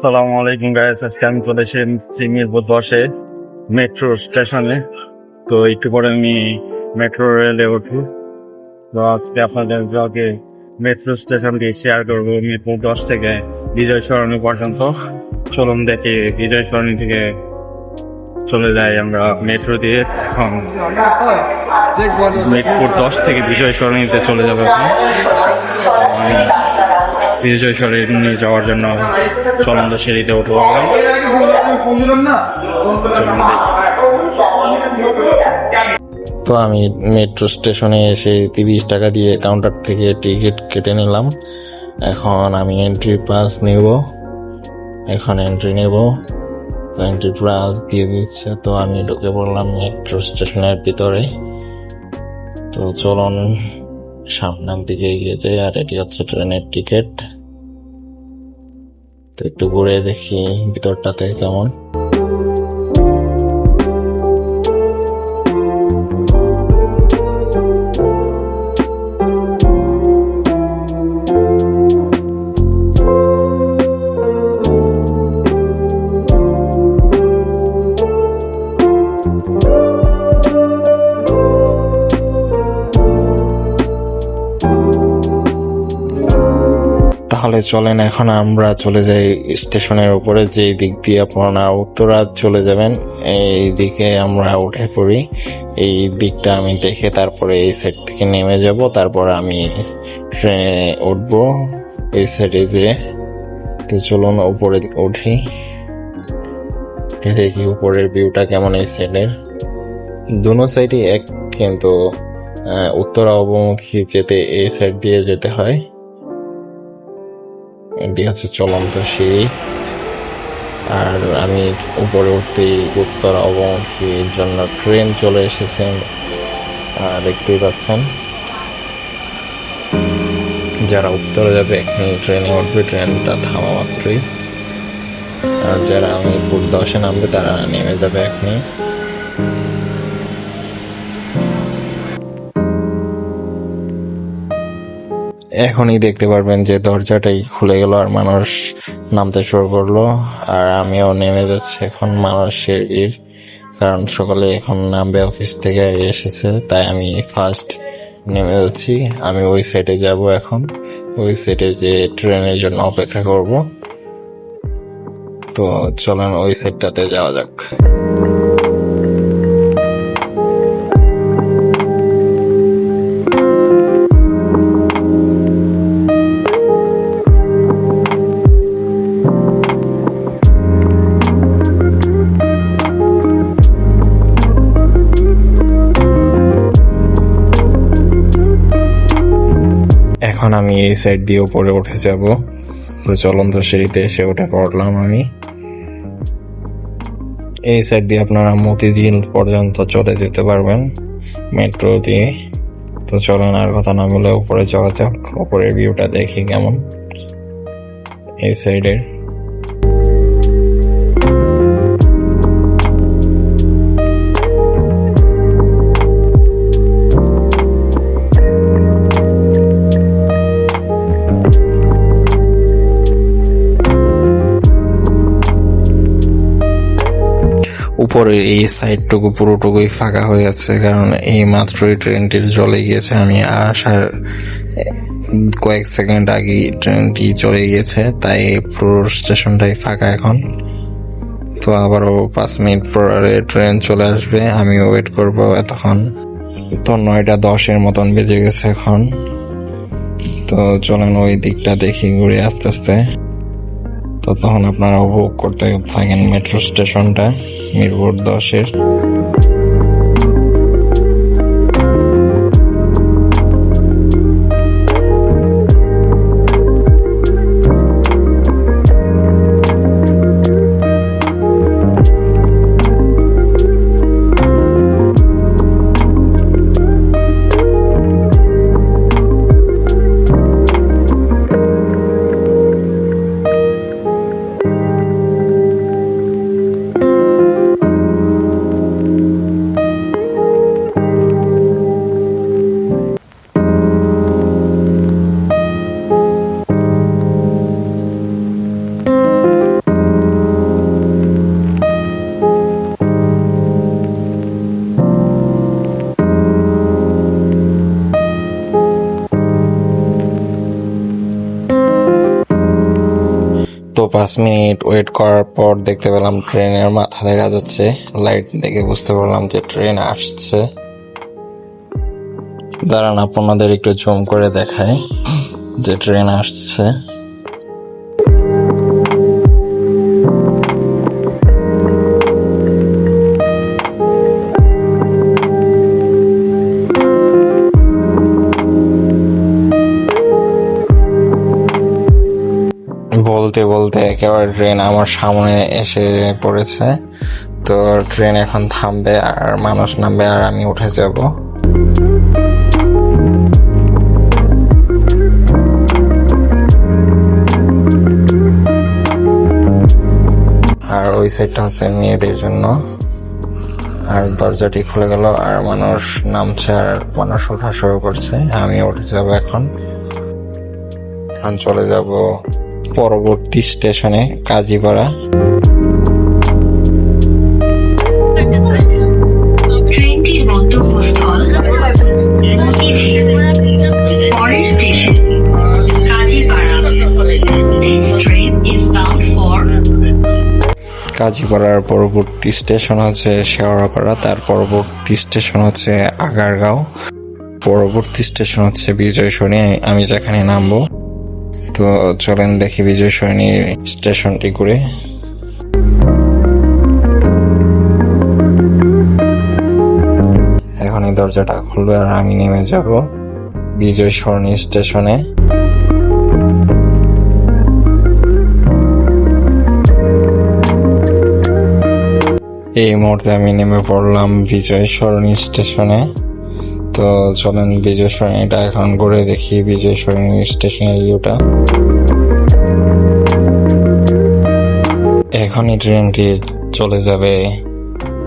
সালামু আলাইকুম গাইস আজকে আমি চলে এসেছি মিরপুর দশে মেট্রো স্টেশনে তো একটু পরে আমি মেট্রো রেলে উঠবো। তো আজকে আপনাদের ব্লগে মেট্রো স্টেশনটি শেয়ার করব মিরপুর দশ থেকে বিজয় সরণি পর্যন্ত। চলুন দেখি বিজয় সরণি থেকে চলে যাই আমরা মেট্রো দিয়ে। এখন মিরপুর দশ থেকে বিজয় সরণিতে চলে যাব এখন। বিজয় সরণি যাওয়ার জন্য চলন্ত সিঁড়িতে উঠবো। তো আমি মেট্রো স্টেশনে এসে তিরিশ টাকা দিয়ে কাউন্টার থেকে টিকিট কেটে নিলাম। এখন আমি এন্ট্রি পাস নেব। এখন এন্ট্রি নেব। তো প্লাস দিয়ে দিচ্ছে। তো আমি ঢুকে পড়লাম মেট্রো স্টেশনের ভিতরে। তো চলুন, সামনের দিকে এগিয়ে যাই, আর এটি হচ্ছে ট্রেনের টিকিট। তো একটু ঘুরে দেখি ভিতরটাতে কেমন। চলেন, এখন আমরা চলে যাই স্টেশনের উপরে যে দিক দিয়ে আপনারা উত্তরা চলে যাবেন, এই দিকে আমরা উঠে পড়ি। এই দিকটা আমি দেখে তারপরে এই সাইড থেকে নেমে যাব, তারপর আমি ট্রেনে উঠবো। এই সাইডে যেয়ে তো চলুন উপরে উঠি। দেখি উপরের ভিউটা কেমন এই সাইডের দুনো সাইডে এক, কিন্তু উত্তরা অবমুখী যেতে এই সাইড দিয়ে যেতে হয়। এটি হচ্ছে চলন্ত সিঁড়ি। আর আমি উপরে উঠতেই উত্তর অবমুখীর জন্য ট্রেন চলে এসেছে দেখতেই পাচ্ছেন। যারা উত্তরে যাবে এখানে ট্রেনে উঠবে, ট্রেনটা থামা মাত্রই। আর যারা আমি দশে নামবে, তারা নেমে যাবে এখনই। এখনই দেখতে পারবেন যে দরজাটাই খুলে গেল আর মানুষ নামতে শুরু করল। আর আমিও নেমে যাচ্ছি এখন মানুষের ভিড় কারণ সকালে এখন নামবে অফিস থেকে এসেছে, তাই আমি ফার্স্ট নেমে যাচ্ছি। আমি ওই সাইডে যাব এখন। ওই সাইডে যে ট্রেনের জন্য অপেক্ষা করব। তো চলেন ওই সাইডটাতে যাওয়া যাক। এখন আমি এই সাইড দিয়ে উপরে উঠে যাব। তো চলন্ত সিঁড়িতে এসে উঠে পড়লাম আমি। এই সাইড দিয়ে আপনারা মতিঝিল পর্যন্ত চলে যেতে পারবেন মেট্রো দিয়ে। তো চলেন আর কথা না বলে উপরে চলা যাক, উপরের ভিউটা দেখি কেমন। এই সাইডের উপরের এই সাইডটুকু পুরোটুকুই ফাঁকা হয়ে গেছে, কারণ এই মাত্রই ট্রেনটির চলে গিয়েছে। আমি আসার, কয়েক সেকেন্ড আগে ট্রেনটি চলে গিয়েছে, তাই পুরো স্টেশনটাই ফাঁকা এখন। তো আবারও পাঁচ মিনিট পরে ট্রেন চলে আসবে আমি ওয়েট করব এতক্ষণ। তো নয়টা দশের মতন বেজে গেছে এখন। তো চলেন ওই দিকটা দেখি, ঘুরে আস্তে আস্তে। তখন আপনারা উপভোগ করতে থাকেন মেট্রো স্টেশনটা মিরপুর দশের। পাঁচ মিনিট ওয়েট করার পর দেখতে পেলাম ট্রেনের মাথা দেখা যাচ্ছে। লাইট দেখে বুঝতে পারলাম যে ট্রেন আসছে। দাঁড়ান, আপনাদের একটু জুম করে দেখায় যে ট্রেন আসছে। বলতে বলতে একেবারে ট্রেন আমার সামনে এসে পড়েছে। তো ট্রেন এখন থামবে আর মানুষ নামবে আর আমি উঠে যাব। আর ওই সাইডটা হচ্ছে মেয়েদের জন্য। আর দরজাটি খুলে গেল আর মানুষ নামছে আর মানুষ ওঠা শুরু করছে। আমি উঠে যাব এখন। এখন চলে যাব পরবর্তী স্টেশনে কাজীপাড়া। কাজীপাড়ার পরবর্তী স্টেশন হচ্ছে শেওড়াপাড়া, তার পরবর্তী স্টেশন হচ্ছে আগারগাঁও। পরবর্তী স্টেশন হচ্ছে বিজয় সরণি আমি যেখানে নামবো। তো চলেন দেখি বিজয় সরণির স্টেশনটি ঘুরে। এখন এই দরজাটা খুলবে আর আমি নেমে যাব বিজয় সরণি স্টেশনে। এই মুহূর্তে আমি নেমে পড়লাম বিজয় সরণি স্টেশনে। তো চলেন বিজয় সরণিটা এখন ঘুরে দেখি, বিজয় সরণি স্টেশনের ভিউটা এখনই ট্রেনটি চলে যাবে।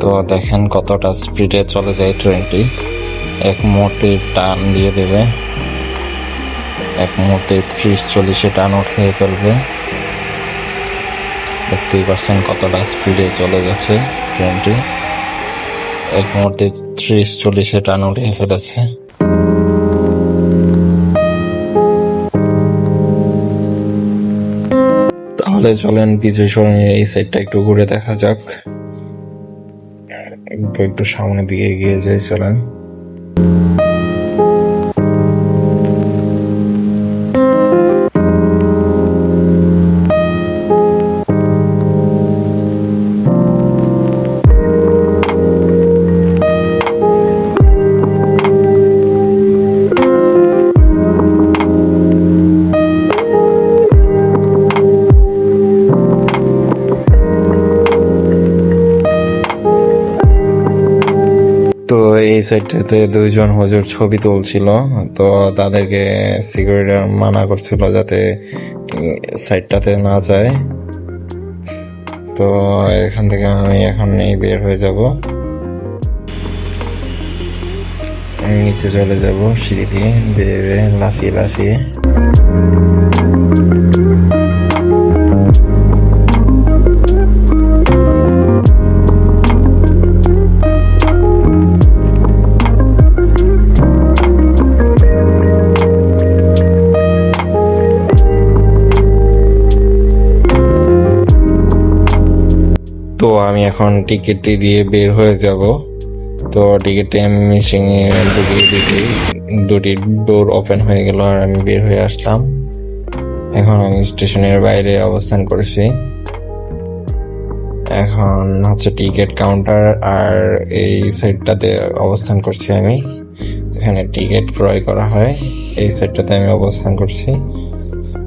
তো দেখেন কতটা স্পিডে চলে যায় ট্রেনটি। এক মুহূর্তে টান দিয়ে দেবে। এক মুহূর্তে ত্রিশ চল্লিশে টান উঠিয়ে ফেলবে। দেখতেই পাচ্ছেন কতটা স্পিডে চলে গেছে ট্রেনটি। এক মুহূর্তে ত্রিশ চল্লিশে টান উঠিয়ে ফেলেছে। তাহলে চলেন বিজয় সরণের এই সাইডটা একটু ঘুরে দেখা যাক। একটু সামনের দিকে এগিয়ে যাই, চলেন। সাইডটাতে দুইজন হজুর ছবি তুলছিল, তো তাদেরকে সিকিউরিটি মানা করছিল যাতে সাইডটাতে না যায়। তো এখান থেকে আমি এখন এই বের হয়ে যাব। নিচে চলে যাব সিঁড়ি দিয়ে, বেয়ে বেয়ে লাফিয়ে লাফিয়ে। আমি এখন টিকিটটি দিয়ে বের হয়ে যাব। তো টিকিটটি আমি মেশিনে ঢুকিয়ে দিতে দুটি ডোর ওপেন হয়ে গেল আর আমি বের হয়ে আসলাম। এখন আমি স্টেশনের বাইরে অবস্থান করেছি। এখন হচ্ছে টিকিট কাউন্টার আর এই সাইডটাতে অবস্থান করছি আমি। যেখানে টিকিট ক্রয় করা হয়, এই সাইডটাতে আমি অবস্থান করছি।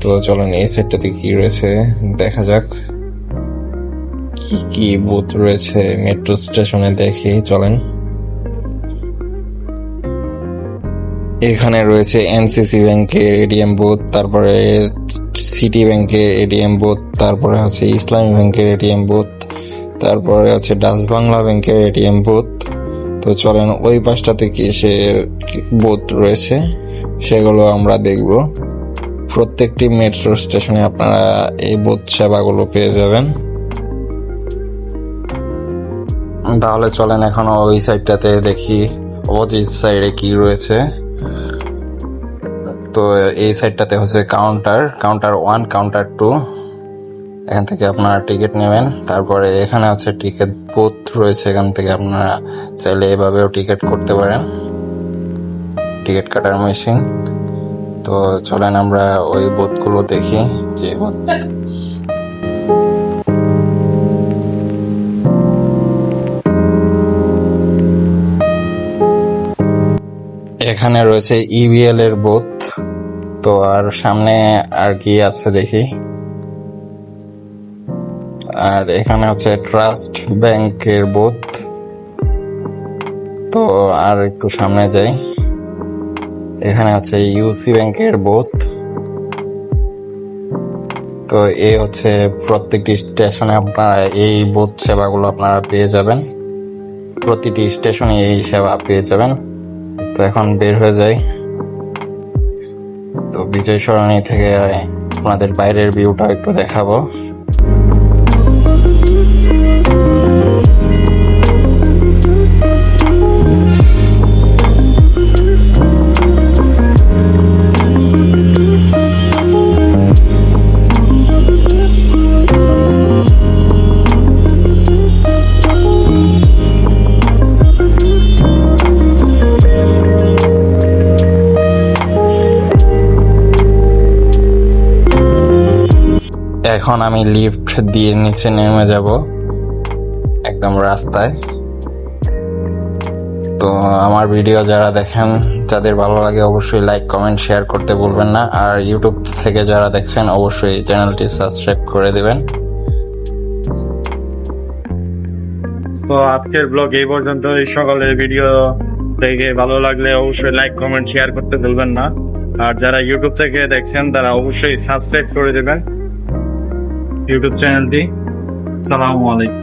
তো চলেন এই সাইডটাতে কি রয়েছে দেখা যাক। কি কি বুথ রয়েছে মেট্রো স্টেশনে দেখি, চলেন। এখানে রয়েছে এনসিসি ব্যাংকের এটিএম বুথ তারপরে সিটি ব্যাংকের এটিএম বুথ তারপরে হচ্ছে ইসলামী ব্যাংকের এটিএম বুথ তারপরে হচ্ছে ডাচ বাংলা ব্যাংকের এটিএম বুথ তো চলেন, ওই পাশটাতে কিসের বুথ রয়েছে, সেগুলো আমরা দেখব। প্রত্যেকটি মেট্রো স্টেশনে আপনারা এই বুথ সেবাগুলো পেয়ে যাবেন। তাহলে চলেন এখন ওই সাইডটাতে দেখি অপোজিট সাইডে কি রয়েছে। তো এই সাইডটাতে হচ্ছে counter counter one counter two এখান থেকে আপনারা টিকিট নেবেন। তারপরে এখানে হচ্ছে টিকিট বুথ রয়েছে, এখান থেকে আপনারা চাইলে এভাবেও টিকিট করতে পারেন। টিকিট কাটার মেশিন তো চলেন আমরা ওই বুথগুলো দেখি যে এখানে রয়েছে ইবিএল এর বুথ তো আর সামনে আর কি আছে দেখি। আর এখানে হচ্ছে ট্রাস্ট ব্যাংকের বুথ তো আর একটু সামনে যাই। এখানে হচ্ছে ইউসি ব্যাংকের বুথ তো এই হচ্ছে প্রত্যেকটি স্টেশনে আপনারা এই বুথ সেবাগুলো আপনারা পেয়ে যাবেন। প্রতিটি স্টেশনে এই সেবা পেয়ে যাবেন। তো এখন বের হয়ে যাই। তো বিজয় সরণি থেকে আপনাদের বাইরের ভিউটা একটু দেখাবো। এখন আমি লিফট দিয়ে নিচে নেমে যাব, একদম রাস্তায়। তো আমার ভিডিও যারা দেখেন, যাদের ভালো লাগে অবশ্যই লাইক কমেন্ট শেয়ার করতে ভুলবেন না। আর ইউটিউব থেকে যারা দেখছেন, অবশ্যই চ্যানেলটি সাবস্ক্রাইব করে দেবেন। তো আজকের ব্লগ এই পর্যন্ত এই সকালের ভিডিও দেখে ভালো লাগলে অবশ্যই লাইক কমেন্ট শেয়ার করতে ভুলবেন না। আর যারা ইউটিউব থেকে দেখছেন, তারা অবশ্যই সাবস্ক্রাইব করে দেবেন। ইউটিউব চ্যানেলটি। সালামু আলাইকুম।